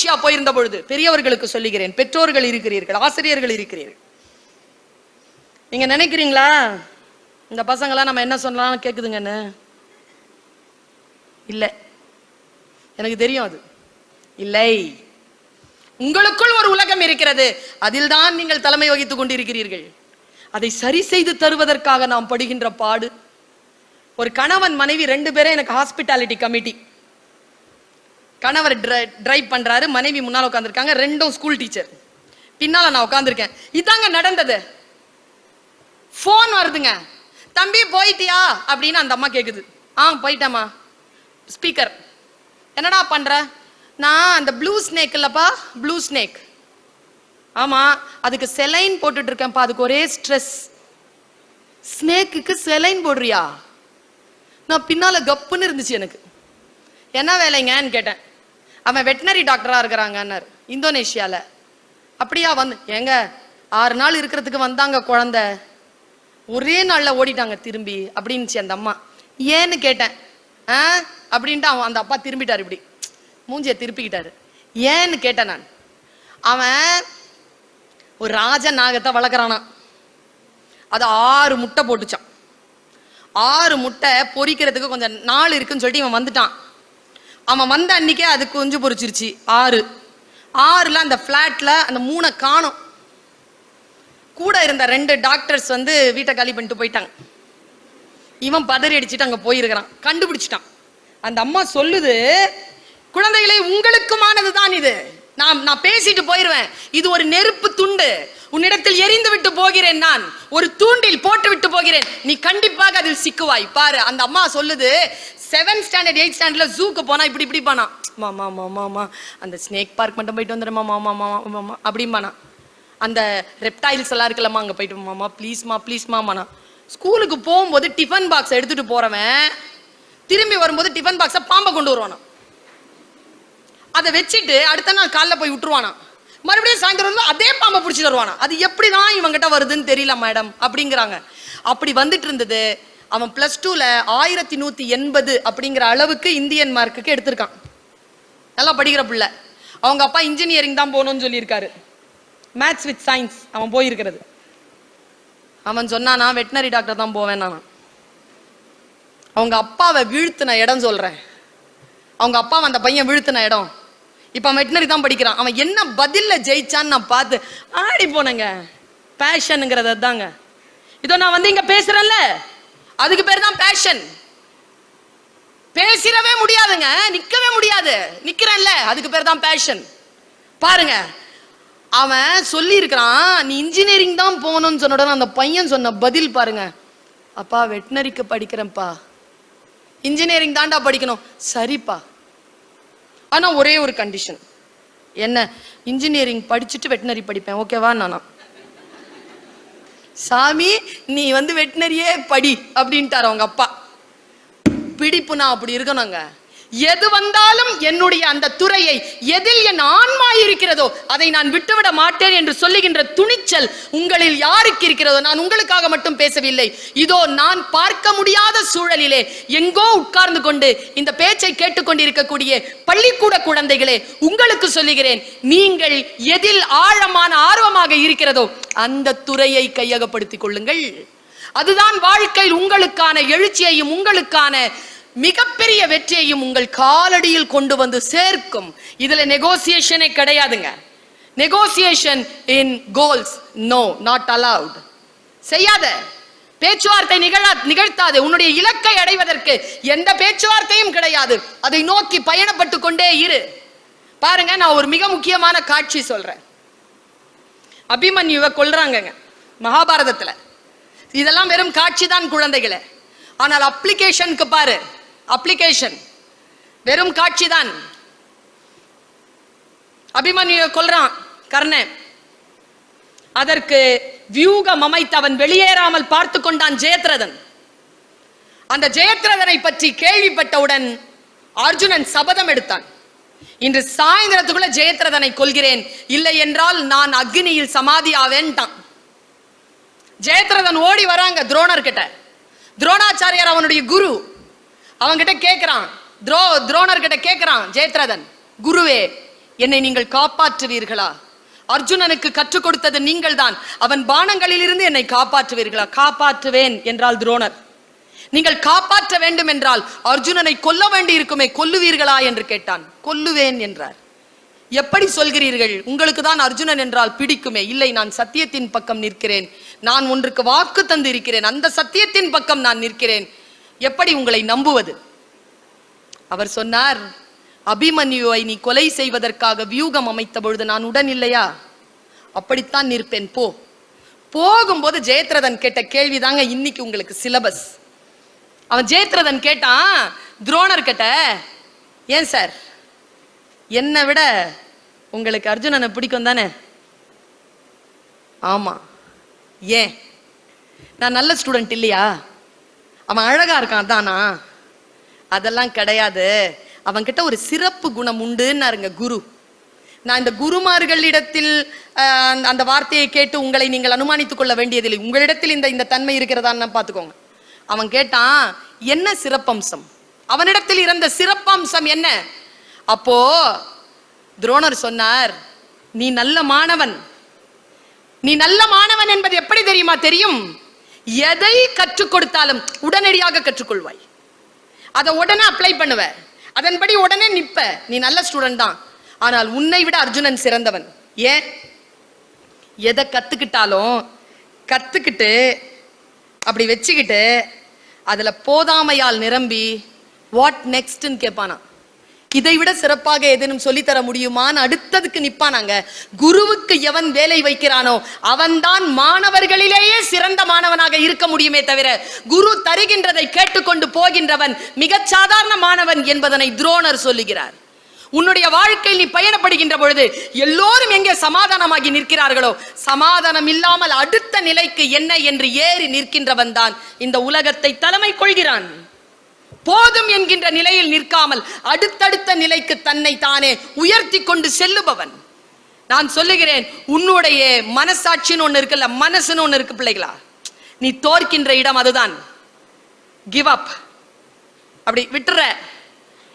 Malaysia போயிருந்த பொழுது பெரியவர்களுக்கு சொல்லுகிறேன் பெற்றோர்கள் இருக்கிறீர்கள் ஆசிரியர்கள் இருக்கிறீர்கள். நீங்க நினைக்கிறீங்களா? இந்த பசங்களாம் நம்ம என்ன சொன்னாலும் கேக்குதுங்கன்னு? இல்லை. எனக்கு தெரியும் அது. இல்லை. உங்களுக்குள் ஒரு உலகம் இருக்கிறது. அதில் தான் நீங்கள் தலைமை வகித்துக் கொண்டிருக்கிறீர்கள். அதை சரி செய்து தருவதற்காக நாம் படுகின்ற பாடு. ஒரு கணவன் மனைவி ரெண்டு பேரும் எனக்கு ஹாஸ்பிட்டாலிட்டி கமிட்டி கணவர் டிரைவ் பண்றாரு மனைவி முன்னால் உட்காந்துருக்காங்க ரெண்டும் ஸ்கூல் டீச்சர் பின்னால நான் உட்காந்துருக்கேன் இதாங்க நடந்தது. ஃபோன் வருதுங்க. தம்பி போயிட்டியா? அப்படின்னு அந்த அம்மா கேக்குது. ஆ போயிட்டேம்மா. ஸ்பீக்கர் என்னடா பண்ற? நான் அந்த ப்ளூ ஸ்னேக் இல்லப்பா ப்ளூ ஸ்னேக் ஆமா அதுக்கு செலைன் போட்டுட்டு இருக்கேன்ப்பா அதுக்கு ஒரே ஸ்ட்ரெஸ் ஸ்னேக்குக்கு செலைன் போடுறியா? நான் பின்னால கப்புன்னு இருந்துச்சு எனக்கு. என்ன வேலைங்கன்னு கேட்டேன். அவன் வெட்டினரி டாக்டரா இருக்கிறாங்கன்னு இந்தோனேஷியால. அப்படியா வந்து ஏங்க ஆறு நாள் இருக்கிறதுக்கு வந்தாங்க குழந்தை. ஒரே நாள்ல ஓடிட்டாங்க திரும்பி அப்படின்னுச்சு அந்த அம்மா. ஏன்னு கேட்டேன். ஆ? அப்படின்ட்டு அவன் அந்த அப்பா திரும்பிட்டார் இப்படி. மூஞ்சிய திருப்பிக்கிட்டாரு. ஏன்னு கேட்டேன் நான். அவன் ஒரு ராஜ நாகத்தை வளர்க்குறானா அது ஆறு முட்டை போட்டுச்சான் ஆறு முட்டை பொரிக்கிறதுக்கு கொஞ்சம் நாள் இருக்குன்னு சொல்லிட்டு இவன் வந்துட்டான். அவன் வந்த அன்னைக்கே அது குஞ்சு பொறிச்சிருச்சு. ஆறு. ஆறில் அந்த ஃப்ளாட்டில் அந்த மூணை காணும். கூட இருந்த ரெண்டு டாக்டர்ஸ் வந்து வீட்டை காலி பண்ணிட்டு போயிட்டாங்க. இவன் பதறி அடிச்சுட்டு அங்கே போயிருக்கிறான். கண்டுபிடிச்சிட்டான். அந்த அம்மா சொல்லுது குழந்தைகளே உங்களுக்குமானது தான் இது. நான் நான் பேசிட்டு போயிருவேன். இது ஒரு நெருப்பு துண்டு. உன்னிடத்தில் எரிந்து விட்டு போகிறேன் நான். ஒரு தூண்டில் போட்டு விட்டு போகிறேன். நீ கண்டிப்பாக அதில் சிக்குவாய். பாரு அந்த அம்மா சொல்லுது செவன்த் ஸ்டாண்டர்ட் எயிட் ஸ்டாண்டர்ட்ல ஜூக்கு போனா இப்படி இப்படி பானா மாமா மாமா மாமா அந்த ஸ்னேக் பார்க் மட்டும் போயிட்டு வந்துடுறேன் மாமா மாமா மாமா அப்படிம்பானா. அந்த ரெப்டைல்ஸ் எல்லாம் இருக்கலாமா அங்க போயிட்டு மாமா ப்ளீஸ்மா ப்ளீஸ்மா மானா ஸ்கூலுக்கு போகும்போது டிஃபன் பாக்ஸ் எடுத்துட்டு போறவன் திரும்பி வரும்போது டிஃபன் பாக்ஸை பாம்பை கொண்டு வருவானா அதை வச்சுட்டு அடுத்த நாள் காலைல போய் விட்டுருவானா. மறுபடியும் சாயந்தரம் வந்து அதே பாம்பை பிடிச்சி தருவானா. அது எப்படிதான் இவங்கிட்ட வருதுன்னு தெரியல மேடம் அப்படிங்கிறாங்க. அப்படி வந்துட்டு இருந்தது. அவன் பிளஸ் டூல ஆயிரத்தி நூத்தி எண்பது அப்படிங்கிற அளவுக்கு இந்தியன் மார்க்குக்கு எடுத்திருக்கான். நல்லா படிக்கிற பிள்ளை. அவங்க அப்பா இன்ஜினியரிங் தான் போகணும்னு சொல்லியிருக்காரு. மேத்ஸ் வித் சயின்ஸ் அவன் போயிருக்கிறது. அவன் சொன்னானா வெட்டினரி டாக்டர் தான் போவேன் நான். அவங்க அப்பாவை வீழ்த்தின இடம் சொல்றேன். அவங்க அப்பாவை அந்த பையன் வீழ்த்தின இடம். இப்போ அவன் வெட்டினரி தான் படிக்கிறான். அவன் என்ன பதிலில் ஜெயிச்சான்னு நான் பார்த்து ஆடி போனேங்க. பேஷனுங்கிறது தாங்க இதோ நான் வந்து இங்கே பேசுறேன்ல. அதுக்கு பேர் தான் பேஷன் பேசிடவே முடியாதுங்க. நிற்கவே முடியாது. நிற்கிறேன்ல அதுக்கு பேர் தான் பேஷன் பாருங்க. அவன் சொல்லியிருக்கிறான் நீ இன்ஜினியரிங் தான் போகணும்னு சொன்ன உடனே அந்த பையன் சொன்ன பதில் பாருங்க. அப்பா வெட்டினரிக்கு படிக்கிறேன்ப்பா. இன்ஜினியரிங் தாண்டா படிக்கணும். சரிப்பா. ஆனா ஒரே ஒரு கண்டிஷன் என்ன? இன்ஜினியரிங் படிச்சுட்டு வெட்டினரி படிப்பேன். ஓகேவா நானா? சாமி நீ வந்து வெட்டினரியே படி அப்படின்ட்டார் அவங்க அப்பா. பிடிப்பு நான் அப்படி இருக்கணுங்க. எது வந்தாலும் என்னுடைய அந்த துறையை எதில் என் ஆன்மா இருக்கிறதோ அதை நான் விட்டுவிட மாட்டேன் என்று சொல்லுகின்ற துணிச்சல் உங்களில் யாருக்கு இருக்கிறதோ நான் உங்களுக்காக மட்டும் பேசவில்லை. இதோ நான் பார்க்க முடியாத சூழலிலே எங்கோ உட்கார்ந்து கொண்டு இந்த பேச்சை கேட்டுக்கொண்டிருக்கக்கூடிய பள்ளிக்கூட குழந்தைகளே உங்களுக்கு சொல்லுகிறேன் நீங்கள் எதில் ஆழமான ஆர்வமாக இருக்கிறதோ அந்த துறையை கையகப்படுத்திக் கொள்ளுங்கள். அதுதான் வாழ்க்கையில் உங்களுக்கான எழுச்சியையும் உங்களுக்கான மிகப்பெரிய வெற்றியையும் உங்கள் காலடியில் கொண்டு வந்து சேர்க்கும். இதுல நெகோசியேஷனே கிடையாதுங்க. Negotiation in goals no not allowed செய்யாத. பேச்சுவார்த்தை நிகழா நிகழ்த்தாது. உன்னுடைய இலக்கை அடைவதற்கு எந்த பேச்சுவார்த்தையும் கிடையாது. அதை நோக்கி பயணப்பட்டு கொண்டே இரு. பாருங்க நான் ஒரு மிக முக்கியமான காட்சி சொல்றேன். அபிமன்யுவை கொல்றாங்கங்க மகாபாரதத்துல. இதெல்லாம் வெறும் காட்சி தான் குழந்தைகளை. ஆனால் அப்ளிகேஷனுக்கு பாரு. அப்ளிகேஷன் வெறும் காட்சி தான் அபிமன்யுவை கொல்றான் கர்ணன் அதற்கு வியூகம் அமைத்து அவன் வெளியேறாமல் பார்த்து கொண்டான் ஜெயத்ரதன். அந்த ஜெயத்ரதனை பற்றி கேள்விப்பட்டவுடன் அர்ஜுனன் சபதம் எடுத்தான். இன்று சாயந்தரத்துக்குள்ள ஜெயத்ரதனை கொள்கிறேன் இல்லை என்றால் நான் அக்னியில் சமாதி ஆவேன்ட்டான். ஜெயத்ரதன் ஓடி வராங்க துரோணர் கிட்ட துரோணாச்சாரியார் அவனுடைய குரு. அவன்கிட்ட கேட்கிறான் துரோ துரோணர்கிட்ட கேட்கிறான் ஜெயத்ரதன். குருவே என்னை நீங்கள் காப்பாற்றுவீர்களா? அர்ஜுனனுக்கு கற்றுக் கொடுத்தது நீங்கள்தான். அவன் பானங்களிலிருந்து என்னை காப்பாற்றுவீர்களா? காப்பாற்றுவேன் என்றால் துரோணர். நீங்கள் காப்பாற்ற வேண்டும் என்றால் அர்ஜுனனை கொல்ல வேண்டி இருக்குமே கொல்லுவீர்களா என்று கேட்டான். கொல்லுவேன் என்றார். எப்படி சொல்கிறீர்கள்? உங்களுக்கு தான் அர்ஜுனன் என்றால் பிடிக்குமே. இல்லை நான் சத்தியத்தின் பக்கம் நிற்கிறேன். நான் ஒன்றுக்கு வாக்கு தந்து இருக்கிறேன் அந்த சத்தியத்தின் பக்கம் நான் நிற்கிறேன். எப்படி உங்களை நம்புவது? அவர் சொன்னார் அபிமன்யுவை நீ கொலை செய்வதற்காக வியூகம் அமைத்த பொழுது நான் உடன் இல்லையா அப்படித்தான் நிற்பேன் போ. போகும்போது ஜெயத்ரதன் கேட்ட கேள்விதாங்க இன்னைக்கு உங்களுக்கு சிலபஸ் அவன் ஜெயத்ரதன் கேட்டான் துரோணர் கிட்ட ஏன் சார்? என்னை விட உங்களுக்கு அர்ஜுனனை பிடிக்கும் தானே? ஆமா. ஏன்? நான் நல்ல ஸ்டூடெண்ட் இல்லையா? அவன் அழகா இருக்கான் தானா? அதெல்லாம் கிடையாது. அவன்கிட்ட ஒரு சிறப்பு குணம் உண்டுன்னாருங்க குரு. நான் இந்த குருமார்களிடத்தில் அந்த- அந்த வார்த்தையை கேட்டு உங்களை நீங்கள் அனுமானித்துக் கொள்ள வேண்டியதில்லை. உங்களிடத்தில் இந்த இந்த தன்மை இருக்கிறதான்னு பார்த்துக்கோங்க. அவன் கேட்டான் என்ன சிறப்பம்சம்? அவனிடத்தில் இருந்த சிறப்பம்சம் என்ன? அப்போ துரோணர் சொன்னார் நீ நல்ல மாணவன். நீ நல்ல மாணவன் என்பது எப்படி தெரியுமா தெரியும்? எதை கற்றுக் கொடுத்தாலும் உடனடியாக கற்றுக்கொள்வாய். அதை உடனே அப்ளை பண்ணுவ. அதன்படி உடனே நிப்ப. நீ நல்ல ஸ்டூடெண்ட் தான். ஆனால் உன்னை விட அர்ஜுனன் சிறந்தவன். ஏன்? எதை கத்துக்கிட்டாலும் கத்துக்கிட்டு அப்படி வச்சுக்கிட்டு அதுல போதாமையால் நிரம்பி வாட் நெக்ஸ்ட்னு கேட்பானா இதை விட சிறப்பாக ஏதேனும் சொல்லித்தர முடியுமான்னு அடுத்ததுக்கு நிப்பானாங்க. குருவுக்கு எவன் வேலை வைக்கிறானோ அவன்தான் மாணவர்களிலேயே சிறந்த மாணவனாக இருக்க முடியுமே தவிர குரு தருகின்றதை கேட்டுக்கொண்டு போகின்றவன் மிக சாதாரண மாணவன் என்பதனை துரோணர் சொல்லுகிறார். உன்னுடைய வாழ்க்கையில் நீ பயணப்படுகின்ற பொழுது எல்லோரும் எங்கே சமாதானமாகி நிற்கிறார்களோ சமாதானம் இல்லாமல் அடுத்த நிலைக்கு என்ன என்று ஏறி நிற்கின்றவன் தான் இந்த உலகத்தை தலைமை கொள்கிறான். போதும் என்கின்ற நிலையில் நிற்காமல் அடுத்தடுத்த நிலைக்கு தன்னை தானே உயர்த்தி கொண்டு செல்லுபவன். நான் சொல்லுகிறேன் உன்னுடைய மனசாட்சின்னு ஒன்று இருக்குல்ல மனசுன்னு ஒன்று இருக்கு பிள்ளைகளா? நீ தோற்கின்ற இடம் அதுதான். கிவ் அப் அப்படி விட்டுற.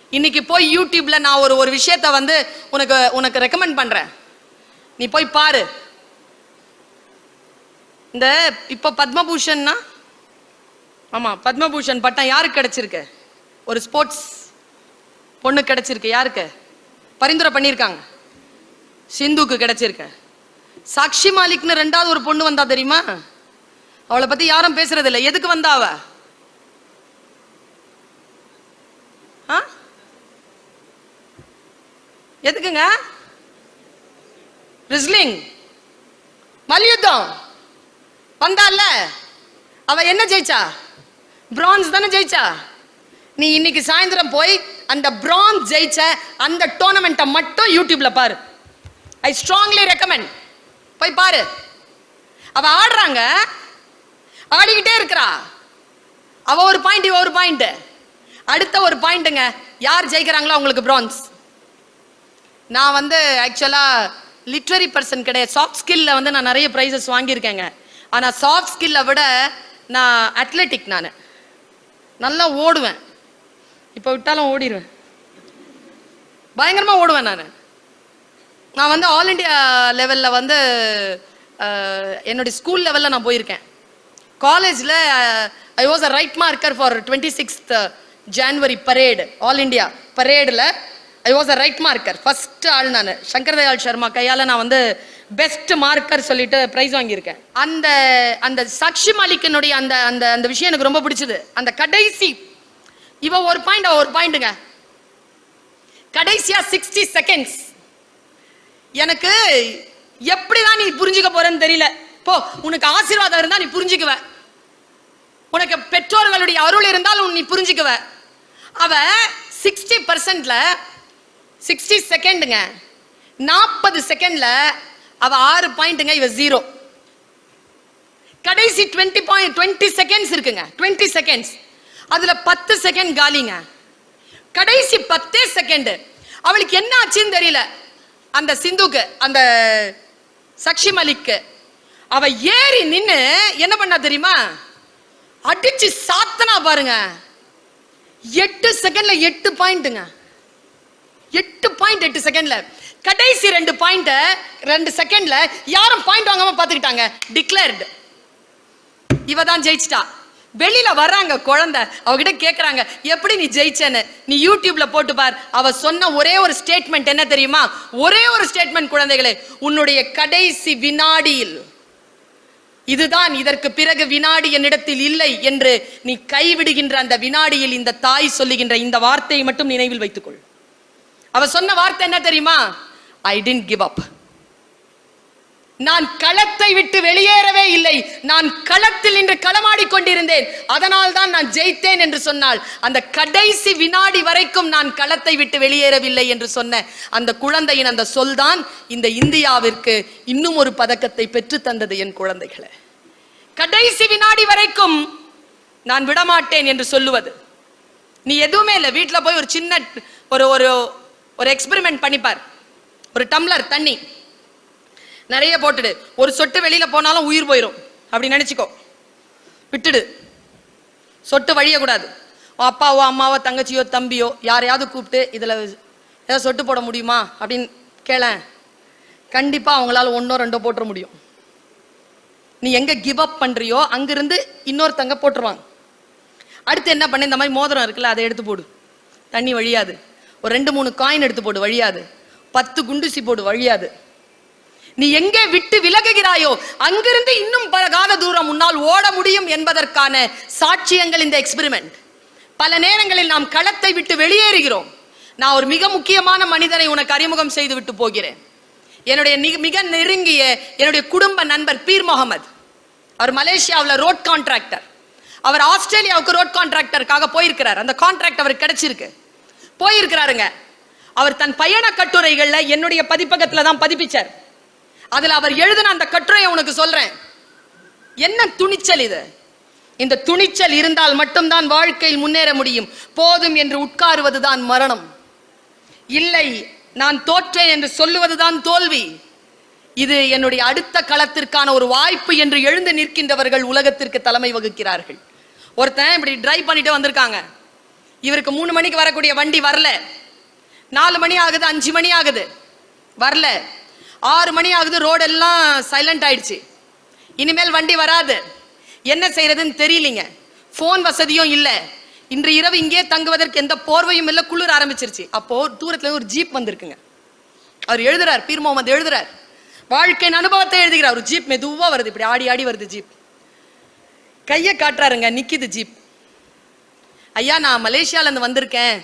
இன்னைக்கு போய் யூடியூப்ல நான் ஒரு ஒரு விஷயத்த வந்து உனக்கு உனக்கு ரெக்கமெண்ட் பண்றேன். நீ போய் பாரு. இந்த இப்ப பத்மபூஷன்னா ஆமா பத்மபூஷன் பட்டம் யாருக்கு கிடைச்சிருக்கு? ஒரு ஸ்போர்ட்ஸ் பொண்ணு கிடைச்சிருக்கு. யாருக்கு? பரிந்துரை பண்ணியிருக்காங்க. சிந்துக்கு கிடைச்சிருக்கு. சாக்ஷி மாலிக்னு ரெண்டாவது ஒரு பொண்ணு வந்தா தெரியுமா? அவளை பத்தி யாரும் பேசுறது இல்லை எதுக்கு வந்தா ஆ? எதுக்குங்க? ரிஸ்லிங். மல்யுத்தம். வந்தால அவ என்ன ஜெயிச்சா? பிரான்ஸ் தானே ஜெயிச்சா? நீ இன்னைக்கு சாயந்தரம் போய் அந்த பிரான்ஸ் ஜெயிச்ச அந்த டோர்னமெண்ட்டை மட்டும் யூடியூப்ல பாரு. ஐ ஸ்ட்ராங்லி ரெக்கமெண்ட் போய் பாரு. அவ ஆடுறாங்க. ஆடிக்கிட்டே இருக்கிறா. அவ ஒரு பாயிண்ட் இவ ஒரு பாயிண்ட் அடுத்த ஒரு பாயிண்ட்டுங்க யார் ஜெயிக்கிறாங்களோ அவங்களுக்கு பிரான்ஸ் நான் வந்து ஆக்சுவலாக லிட்ரரி பர்சன் கிடையாது. சாஃப்ட் ஸ்கில்ல வந்து நான் நிறைய ப்ரைஸஸ் வாங்கியிருக்கேங்க. ஆனால் சாஃப்ட் ஸ்கில்ல விட நான் அத்லெட்டிக் நான். நல்லா ஓடுவேன். இப்போ விட்டாலும் ஓடிடுவேன் பயங்கரமாக ஓடுவேன் நான். நான் வந்து ஆல் இண்டியா லெவலில் வந்து என்னுடைய ஸ்கூல் லெவலில் நான் போயிருக்கேன். காலேஜில் I was a right marker for twenty sixth January parade all India பரேடில் I was a right marker first ஆள் நான். சங்கரதயாள் சர்மா கையால் நான் வந்து பெஸ்ட் மார்க்கர் சொல்லிட்டு ப்ரைஸ் வாங்கியிருக்கேன். அந்த அந்த சாக்ஷி மாலிக்கனுடைய அந்த அந்த அந்த விஷயம் எனக்கு ரொம்ப பிடிச்சது. அந்த கடைசி இவ ஒரு பாயிண்ட் ஒரு பாயிண்ட்டுங்க கடைசியா சிக்ஸ்டி செகண்ட்ஸ் எனக்கு எப்படிதான் நீ புரிஞ்சுக்க போறேன்னு தெரியல. போ உனக்கு ஆசீர்வாதம் இருந்தா நீ புரிஞ்சுக்குவ. உனக்கு பெற்றோர்களுடைய அருள் இருந்தால் நீ புரிஞ்சுக்குவ. அவ சிக்ஸ்டி பர்சன்ட்ல சிக்ஸ்டி செகண்டுங்க நாற்பது செகண்ட்ல அவ ஆறு பாயிண்ட்டுங்க இவ ஜீரோ கடைசி டுவெண்ட்டி பாயிண்ட் டுவெண்ட்டி செகண்ட்ஸ் இருக்குங்க. டுவெண்ட்டி செகண்ட்ஸ் அதுல பத்து செகண்ட் காலிங்க. கடைசி பத்தே செகண்ட் அவளுக்கு என்ன ஆச்சுன்னு தெரியல. அந்த சிந்துக்கு அந்த சக்ஷி மலிக்கு அவ ஏறி நின்னு என்ன பண்ணா தெரியுமா? அடிச்சு சாத்தனா பாருங்க. எட்டு செகண்ட்ல எட்டு பாயிண்ட்டுங்க எட்டு பாயிண்ட் எட்டு செகண்ட்ல கடைசி ரெண்டு பாயிண்ட் ரெண்டு செகண்ட்ல யாரும் பாயிண்ட் வாங்காம பாத்துக்கிட்டாங்க டிக்ளேர்டு இவ தான் ஜெயிச்சிட்டா. வெளியில வர்றாங்க குழந்தை. அவகிட்ட கேக்குறாங்க எப்படி நீ ஜெயிச்சேன்னு? நீ யூடியூப்ல போட்டு பார். அவ சொன்ன ஒரே ஒரு ஸ்டேட்மெண்ட் என்ன தெரியுமா? ஒரே ஒரு ஸ்டேட்மெண்ட் குழந்தைகளே உன்னுடைய கடைசி வினாடியில். இதுதான் இதற்கு பிறகு வினாடி என்னிடத்தில் இல்லை என்று நீ கைவிடுகின்ற அந்த வினாடியில் இந்த தாய் சொல்லுகின்ற இந்த வார்த்தையை மட்டும் நினைவில் வைத்துக்கொள். அவ சொன்ன வார்த்தை என்ன தெரியுமா? ஐ டென்ட் கிவ் அப் நான் களத்தை விட்டு வெளியேறவே இல்லை. நான் களத்தில் இன்று களமாடிக் கொண்டிருந்தேன். அதனால் தான் நான் ஜெயித்தேன் என்று சொன்னால் அந்த கடைசி வினாடி வரைக்கும் நான் களத்தை விட்டு வெளியேறவில்லை என்று சொன்ன அந்த குழந்தையின் அந்த சொல்தான் இந்த இந்தியாவிற்கு இன்னும் ஒரு பதக்கத்தை பெற்று தந்தது என் குழந்தைகளை. கடைசி வினாடி வரைக்கும் நான் விடமாட்டேன் என்று சொல்லுவது. நீ எதுவுமே இல்லை. வீட்டில் போய் ஒரு சின்ன ஒரு ஒரு ஒரு எக்ஸ்பெரிமெண்ட் பண்ணிப்பார். ஒரு டம்ளர் தண்ணி. நிறைய போட்டுடு. ஒரு சொட்டு வெளியில போனாலும் உயிர் போயிடும் அப்படி நினைச்சுக்கோ. விட்டுடு. சொட்டு வழியக்கூடாது அப்பாவோ அம்மாவோ தங்கச்சியோ தம்பியோ யாரையாவது கூப்பிட்டு இதில் ஏதாவது சொட்டு போட முடியுமா? அப்படின்னு கேளேன். கண்டிப்பாக அவங்களால ஒன்றோ ரெண்டோ போட்டுற முடியும். நீ எங்கே கிவ் அப் பண்ணுறியோ அங்கிருந்து இன்னொருத்தங்க போட்டுருவாங்க. அடுத்து என்ன பண்ண? இந்த மாதிரி மோதிரம் இருக்குல்ல அதை எடுத்து போடு. தண்ணி வழியாது. ஒரு ரெண்டு மூணு காயின் எடுத்து போடு வழியாது. பத்து குண்டுசி போடு வழியாது. நீ எங்கே விட்டு விலகுகிறாயோ அங்கிருந்து இன்னும் பல கால தூரம் முன்னால் ஓட முடியும் என்பதற்கான சாட்சியங்கள் இந்த எக்ஸ்பெரிமெண்ட் பல நேரங்களில் நாம் களத்தை விட்டு வெளியேறுகிறோம். நான் ஒரு மிக முக்கியமான மனிதனை உனக்கு அறிமுகம் செய்து விட்டு போகிறேன். என்னுடைய மிக நெருங்கிய என்னுடைய குடும்ப நண்பர் பீர் முகமது. அவர் மலேசியாவில் ரோட் கான்ட்ராக்டர் அவர் ஆஸ்திரேலியாவுக்கு ரோட் கான்ட்ராக்டருக்காக போயிருக்கிறார். அந்த கான்ட்ராக்ட் அவருக்கு கிடைச்சிருக்கு. போயிருக்கிறாருங்க. அவர் தன் பயண கட்டுரைகள்ல என்னுடைய பதிப்பகத்துல தான் பதிப்பிச்சார். அதுல அவர் எழுதின அந்த கட்டுரையை உனக்கு சொல்றேன். என்ன துணிச்சல் இது? இந்த துணிச்சல் இருந்தால் மட்டும்தான் வாழ்க்கையில் முன்னேற முடியும். போதும் என்று உட்காருவதுதான் மரணம். இல்லை நான் தோற்றேன் என்று சொல்லுவதுதான் தோல்வி. இது என்னுடைய அடுத்த களத்திற்கான ஒரு வாய்ப்பு என்று எழுந்து நிற்கின்றவர்கள் உலகத்திற்கு தலைமை வகுக்கிறார்கள். ஒருத்தன் இப்படி டிரைவ் பண்ணிட்டு வந்திருக்காங்க. இவருக்கு மூணு மணிக்கு வரக்கூடிய வண்டி வரல. நாலு மணி ஆகுது அஞ்சு மணி ஆகுது. வரல. ஆறு மணி ஆகுது ரோடெல்லாம் சைலண்ட் ஆயிடுச்சு. இனிமேல் வண்டி வராது. என்ன செய்யறதுன்னு தெரியலீங்க. ஃபோன் வசதியும் இல்லை. இன்று இரவு இங்கே தங்குவதற்கு எந்த போர்வையும் இல்லை குளிர் ஆரம்பிச்சிருச்சு. அப்போ தூரத்துல ஒரு ஜீப் வந்திருக்குங்க. அவர் எழுதுறார் பீர் முகமது எழுதுறார். வாழ்க்கையின் அனுபவத்தை எழுதுகிறார். ஒரு ஜீப் மெதுவாக வருது இப்படி ஆடி ஆடி வருது ஜீப் கையை காட்டுறாருங்க நிற்கிது ஜீப் ஐயா நான் மலேசியாலேருந்து வந்திருக்கேன்.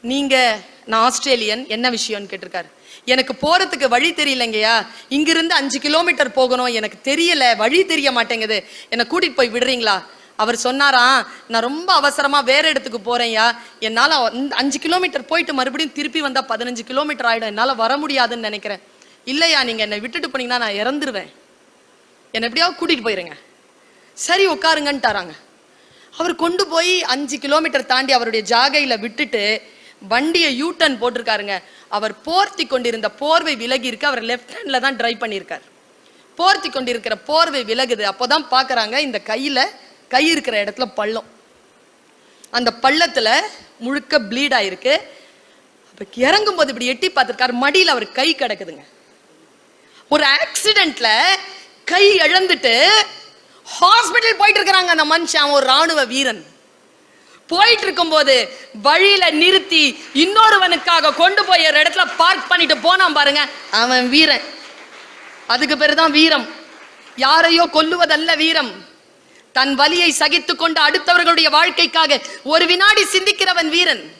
நீங்கள் நான் ஆஸ்திரேலியன் என்ன விஷயம்னு கேட்டிருக்காரு. எனக்கு போறதுக்கு வழி தெரியலங்கய்யா. இங்கிருந்து அஞ்சு கிலோமீட்டர் போகணும். எனக்கு தெரியல வழி தெரிய மாட்டேங்குது. என்னை கூட்டிட்டு போய் விடுறீங்களா? அவர் சொன்னாராம் நான் ரொம்ப அவசரமா வேற இடத்துக்கு போறேன்யா. என்னால அஞ்சு கிலோமீட்டர் போயிட்டு மறுபடியும் திருப்பி வந்தா பதினஞ்சு கிலோமீட்டர் ஆயிடும். என்னால வர முடியாதுன்னு நினைக்கிறேன். இல்லையா நீங்க என்னை விட்டுட்டு போனீங்கன்னா நான் இறந்துருவேன். என்னை எப்படியாவது கூட்டிட்டு போயிருங்க. சரி உட்காருங்கன்ட்டாராங்க. அவர் கொண்டு போய் அஞ்சு கிலோமீட்டர் தாண்டி அவருடைய ஜாகையில் விட்டுட்டு வண்டியை யூ டர்ன் போட்டிருக்காருங்க. அவர் போர்த்தி கொண்டிருந்த போர்வை விலகி இருக்கு. அவர் லெஃப்ட் ஹேண்டில் தான் ட்ரைவ் பண்ணியிருக்கார். போர்த்தி கொண்டிருக்கிற போர்வை விலகுது. அப்போதான் பார்க்குறாங்க இந்த கையில் கை இருக்கிற இடத்துல பள்ளம். அந்த பள்ளத்தில் முழுக்க ப்ளீட் ஆயிருக்கு. அப்போ இறங்கும் போது இப்படி எட்டி பார்த்துருக்காரு. மடியில் அவர் கை கிடக்குதுங்க. ஒரு ஆக்சிடென்ட்ல கை இழந்துட்டு ஹாஸ்பிட்டல் போயிட்டு இருக்கிறாங்க அந்த மனுஷன் அவன் ஒரு ராணுவ வீரன். போயிட்டு இருக்கும்போது வழியில நிறுத்தி இன்னொருவனுக்காக கொண்டு போய் ஒரு இடத்துல பார்க் பண்ணிட்டு போனான் பாருங்க. அவன் வீரன். அதுக்கு பேருதான் வீரம். யாரையோ கொல்லுவதல்ல வீரம். தன் வலியை சகித்து கொண்டு அடுத்தவர்களுடைய வாழ்க்கைக்காக ஒரு வினாடி சிந்திக்கிறவன் வீரன்.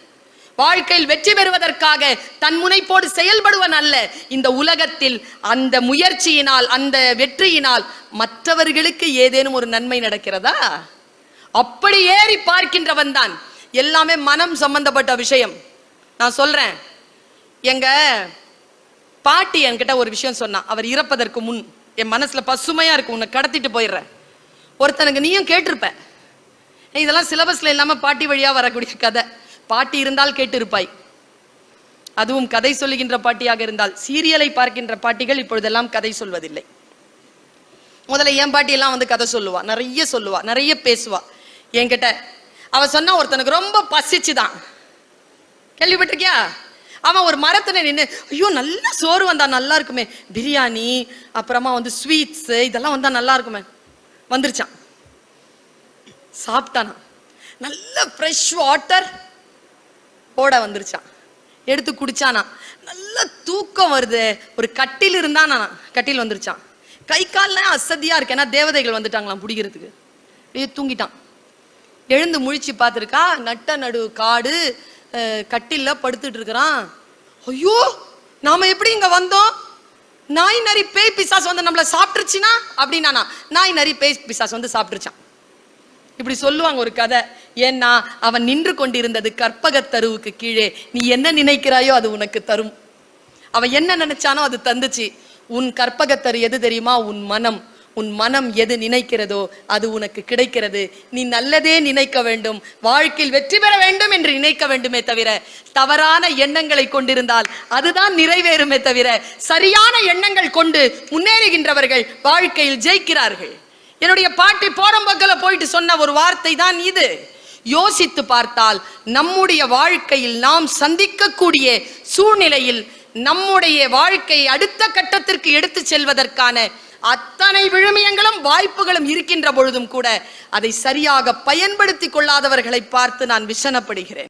வாழ்க்கையில் வெற்றி பெறுவதற்காக தன் முனைப்போடு செயல்படுவன் அல்ல. இந்த உலகத்தில் அந்த முயற்சியினால் அந்த வெற்றியினால் மற்றவர்களுக்கு ஏதேனும் ஒரு நன்மை நடக்கிறதா? அப்படி ஏறி பார்க்கின்றவன் தான். எல்லாமே மனம் சம்பந்தப்பட்ட விஷயம். நான் சொல்றேன். எங்க பாட்டி என்கிட்ட ஒரு விஷயம் சொன்னா. அவர் இறப்பதற்கு முன் என் மனசுல பசுமையா இருக்கு. உன்னை கடத்திட்டு போயிடுறேன். ஒருத்தனுக்கு நீயும் கேட்டிருப்ப. இதெல்லாம் சிலபஸ்ல இல்லாம பாட்டி வழியா வரக்கூடிய கதை. பாட்டி இருந்தால் கேட்டிருப்பாய். அதுவும் கதை சொல்லுகின்ற பாட்டியாக இருந்தால் சீரியலை பார்க்கின்ற பாட்டிகள் இப்பொழுதெல்லாம் கதை சொல்வதில்லை. முதல்ல என் பாட்டி எல்லாம் வந்து கதை சொல்லுவா நிறைய சொல்லுவா நிறைய பேசுவா. என்கிட்ட அவ சொன்னா ஒருத்தனுக்கு ரொம்ப பசிச்சுதான். கேள்விப்பட்டிருக்கியா? அவன் ஒரு மரத்துல நின்று ஐயோ நல்ல சோறு வந்தா நல்லா இருக்குமே. பிரியாணி அப்புறமா வந்து ஸ்வீட்ஸ் இதெல்லாம் வந்தா நல்லா இருக்குமே. வந்துருச்சான். சாப்பிட்டானா. நல்ல ஃப்ரெஷ் வாட்டர் போட வந்துருச்சான் எடுத்து குடிச்சானா நல்ல தூக்கம் வருது. ஒரு கட்டில் இருந்தானா? கட்டில் வந்துருச்சான் கை கால்லாம் அசதியா இருக்கு. ஏன்னா தேவதைகள் வந்துட்டாங்களாம் பிடிக்கிறதுக்கு. அப்படியே தூங்கிட்டான். எழுந்து முழிச்சு பார்த்துருக்கா நட்ட நடு காடு கட்டில கட்டில்ல படுத்துட்டு இருக்கிறான். ஐயோ நாம எப்படி இங்க வந்தோம்? நாய் நரி பேய் பிசாஸ் வந்து நம்மள சாப்பிட்டுருச்சுனா? அப்படின்னா நாய் நரி பேய் பிசாஸ் வந்து சாப்பிட்டுருச்சான் இப்படி சொல்லுவாங்க ஒரு கதை. ஏன்னா அவன் நின்று கொண்டிருந்தது கற்பகத் தருவுக்கு கீழே. நீ என்ன நினைக்கிறாயோ அது உனக்கு தரும். அவன் என்ன நினைச்சானோ அது தந்துச்சு. உன் கற்பகத்தரு எது தெரியுமா? உன் மனம். உன் மனம் எது நினைக்கிறதோ அது உனக்கு கிடைக்கிறது. நீ நல்லதே நினைக்க வேண்டும். வாழ்க்கையில் வெற்றி பெற வேண்டும் என்று நினைக்க வேண்டுமே தவிர தவறான எண்ணங்களை கொண்டிருந்தால் அதுதான் நிறைவேறுமே தவிர சரியான எண்ணங்கள் கொண்டு முன்னேறுகின்றவர்கள் வாழ்க்கையில் ஜெயிக்கிறார்கள். என்னுடைய பாட்டி போறம்பக்கல போயிட்டு சொன்ன ஒரு வார்த்தை தான் இது. யோசித்து பார்த்தால் நம்முடைய வாழ்க்கையில் நாம் சந்திக்கக்கூடிய சூழ்நிலையில் நம்முடைய வாழ்க்கையை அடுத்த கட்டத்திற்கு எடுத்து செல்வதற்கான அத்தனை விழுமியங்களும் வாய்ப்புகளும் இருக்கின்ற பொழுதும் கூட அதை சரியாக பயன்படுத்தி கொள்ளாதவர்களை பார்த்து நான் விஷனப்படுகிறேன்